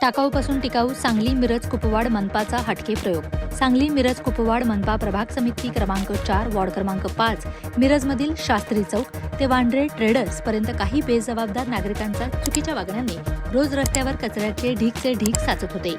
टाकाऊपासून टिकाऊ सांगली मिरज कुपवाड मनपाचा हटके प्रयोग. सांगली मिरज कुपवाड मनपा प्रभाग समिती क्रमांक चार वॉर्ड क्रमांक पाच मिरजमधील शास्त्री चौक ते वांड्रे ट्रेडर्स पर्यंत काही बेजबाबदार नागरिकांचा चुकीच्या वागण्याने रोज रस्त्यावर कचऱ्याचे ढीगचे ढीग साचत होते.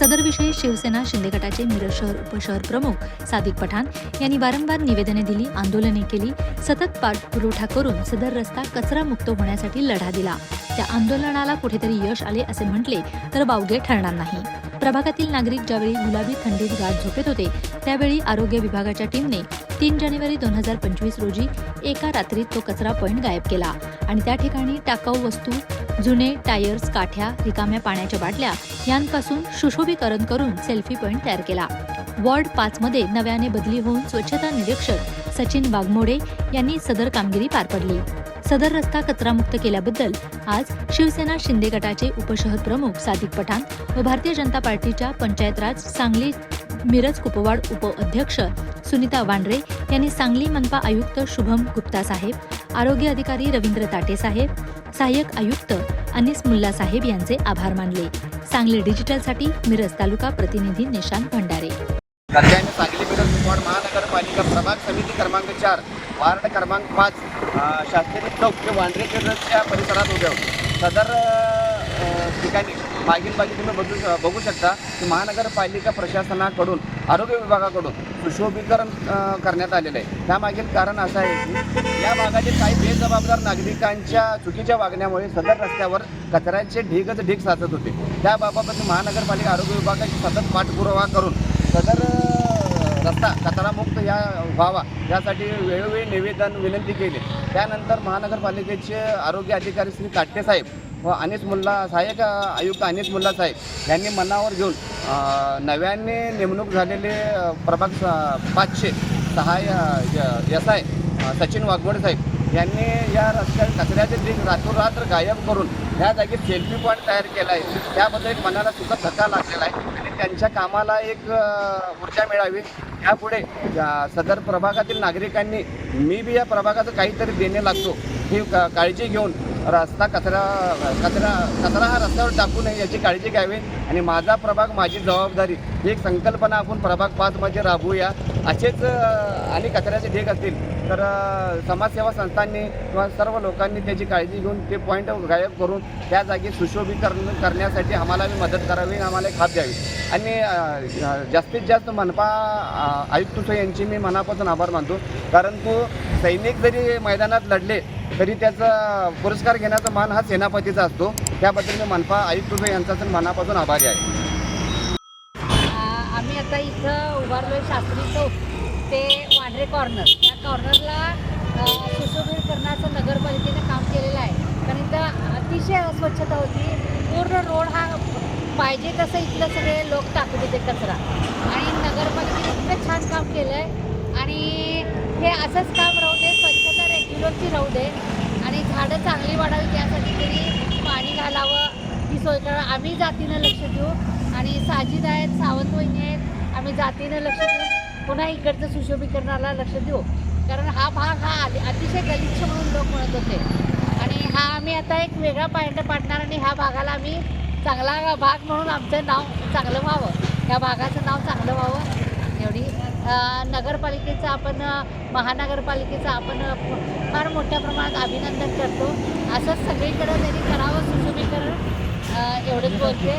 सदरविषयी शिवसेना शिंदे गटाचे मिरज शहर उपशहर प्रमुख सादिक पठाण यांनी वारंवार निवेदने दिली आंदोलने केली सतत पाठपुरवठा करून सदर रस्ता कचरामुक्त होण्यासाठी लढा दिला. त्या आंदोलनाला कुठेतरी यश आले असे म्हटले तर बावगे ठरणार नाही. प्रभागातील नागरिक ज्यावेळी गुलाबी थंडीत गाठ झोपेत होते त्यावेळी आरोग्य विभागाच्या टीमने तीन जानेवारी दोन हजार पंचवीस रोजी एका रात्रीत तो कचरा पॉईंट गायब केला. आणि त्या ठिकाणी टाकाऊ वस्तू जुने टायर्स काठ्या रिकाम्या पाण्याच्या बाटल्या यांपासून सुशोभीकरण करून सेल्फी पॉईंट तयार केला. वॉर्ड पाच मध्ये नव्याने बदली होऊन स्वच्छता निरीक्षक सचिन वाघमोडे यांनी सदर कामगिरी पार पडली. सदर रस्ता कचरामुक्त केल्याबद्दल आज शिवसेना शिंदे गटाचे उपशहर प्रमुख सादिक पठाण व भारतीय जनता पार्टीच्या पंचायत राज सांगली मिरज कुपवाड उपअध्यक्ष सुनीता वांढरे यांनी सांगली मनपा आयुक्त शुभम गुप्ता साहेब आरोग्य अधिकारी रवींद्र ताटे साहेब सहाय्यक आयुक्त अनिस मुल्ला साहेब यांचे आभार मानले. सांगली डिजिटलसाठी मिरज तालुका प्रतिनिधी निशांत भंडारे. सध्याने महानगरपालिका प्रभाग समिती क्रमांक चार वार्ड क्रमांक पाच शास्त्री चौक ते वांद्रे रस्त्या परिसरात उभे आहोत. सदर ठिकाणी मागील बाजू तुम्ही बघू बघू शकता की महानगरपालिका प्रशासनाकडून आरोग्य विभागाकडून सुशोभीकरण करण्यात आलेलं आहे त्यामागील कारण असं आहे की या भागातील काही बेजबाबदार नागरिकांच्या चुकीच्या वागण्यामुळे सदर रस्त्यावर कचऱ्याचे ढीगच ढीग साचत होते त्याबाबत महानगरपालिका आरोग्य विभागाची सतत पाठपुरावा करून सदर रस्ता कचरामुक्त या व्हावा यासाठी वेळोवेळी निवेदन विनंती केली. त्यानंतर महानगरपालिकेचे आरोग्य अधिकारी श्री काट्टे साहेब व अनिस मुल्ला सहाय्यक आयुक्त अनिस मुल्ला साहेब यांनी मनावर घेऊन नव्याने नेमणूक झालेले प्रभाग पाचशे सहाय्य एस आय सचिन वाघमोडे साहेब यांनी या रस्त्यात कचऱ्याचे ढीग रातोरात्र गायब करून या जागी सेल्फी पॉईंट तयार केला आहे. त्याबद्दल एक मनाला सुद्धा धक्का लागलेला आहे. त्यांच्या कामाला एक ऊर्जा मिळावी. यापुढे सदर प्रभागातील नागरिकांनी मी बी या प्रभागाचं काहीतरी देणे लागतो. ही का- काळजी घेऊन रस्ता कचरा कचरा कचरा हा रस्त्यावर टाकू नये याची काळजी घ्यावी. आणि माझा प्रभाग माझी जबाबदारी ही एक संकल्पना आपण प्रभाग पाचमध्ये राबवूया. असेच आणि कचऱ्याचे ढीग असतील. तर समाजसेवा संस्थांनी किंवा सर्व लोकांनी त्याची काळजी घेऊन ते पॉईंट गायब करून त्या जागी सुशोभीकरण करण्यासाठी आम्हाला मदत करावी आम्हाला खात द्यावी. आणि जास्तीत जास्त मनपा आयुक्त यांची मी मनापासून आभार मानतो. कारण तो सैनिक जरी मैदानात लढले तरी त्याचा पुरस्कार घेण्याचा मान हा सेनापतीचा असतो. त्याबद्दल मी मनपा आयुक्त यांचा तर मनापासून आभारी आहे. आम्ही आता इथं उभारलो शास्त्री चौक. ते वांड्रे कॉर्नर या कॉर्नरला अ, सुशोभीकरणाचं नगरपालिकेने काम केलेलं आहे. कारण इथं अतिशय अस्वच्छता होती. पूर्ण रोड हा पाहिजे तसं इथलं सगळे लोक टाकत होते कचरा. आणि नगरपालिकेने इतकं छान काम केलं आहे आणि हे असंच काम राहू दे स्वच्छता रेग्युलरची राहू दे. आणि झाडं चांगली वाढावी त्यासाठी तरी पाणी घालावं ही सोय करावं आम्ही जातीनं लक्ष देऊ. आणि साजिद आहेत सावंत वहिनी आहेत आम्ही जातीनं लक्ष देऊ. पुन्हा इकडचं सुशोभीकरणाला लक्ष देऊ. कारण हा भाग हा अतिशय गलिच्छ म्हणून लोक म्हणत होते. आणि हा आम्ही आता एक वेगळा पॉईंट पाडणार आणि ह्या भागाला आम्ही चांगला भाग म्हणून आमचं नाव चांगलं व्हावं. या भागाचं नाव चांगलं व्हावं. एवढी नगरपालिकेचं आपण महानगरपालिकेचं आपण फार मोठ्या प्रमाणात अभिनंदन करतो. असंच सगळीकडं त्यांनी करावं सुशोभीकरण. एवढंच बोलते.